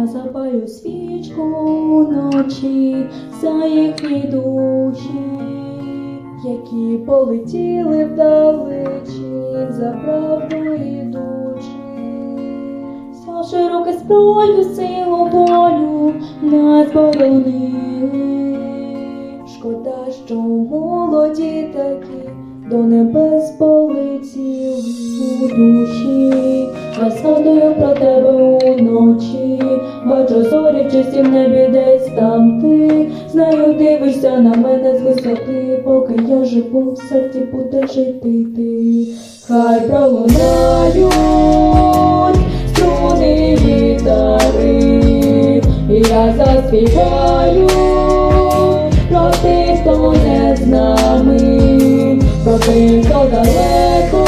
Я запалю свічку вночі за їхні душі, які полетіли вдалечі за правду ідучи. Вся широка зброю силу волю нас боронили. Шкода, що молоді такі до небес полетіли у душі. Я згадую про тебе там ти. Знаю, дивишся на мене з висоти, поки я живу, в серці буде жити ти. Хай пролунають струни гітари, і я заспіваю про тих, хто не з нами, про тих, хто далеко,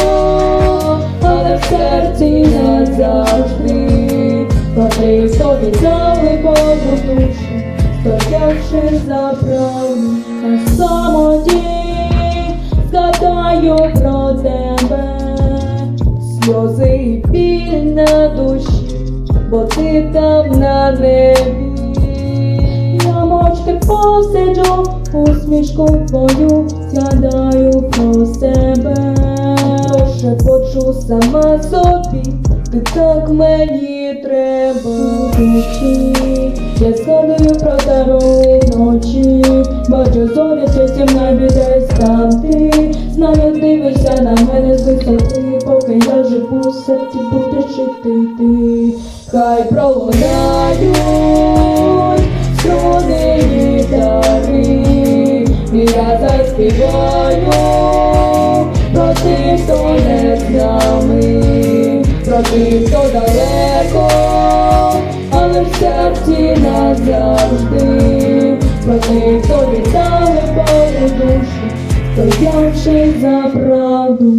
але в серці назавжди, про тих, хто віддали Богу душу, стоявши за правду на самоті, згадаю про тебе, сльози і біль на душі, бо ти там на небі. Я мовчки посиджу, усмішку твою згадаю про себе. Лише почу сама собі, ти так мені треба душі. Я згадую про тебе вночі, бачу зорі в чистім небі десь там ти. Знаю, дивишся на мене з висоти, поки я живу, в серці буде жити ти. Хай пролунають струни гітари, і я заспіваю про тих, хто не з нами, про тих, назавжди, про тих, хто віддали Богу душу, стоявши за правду.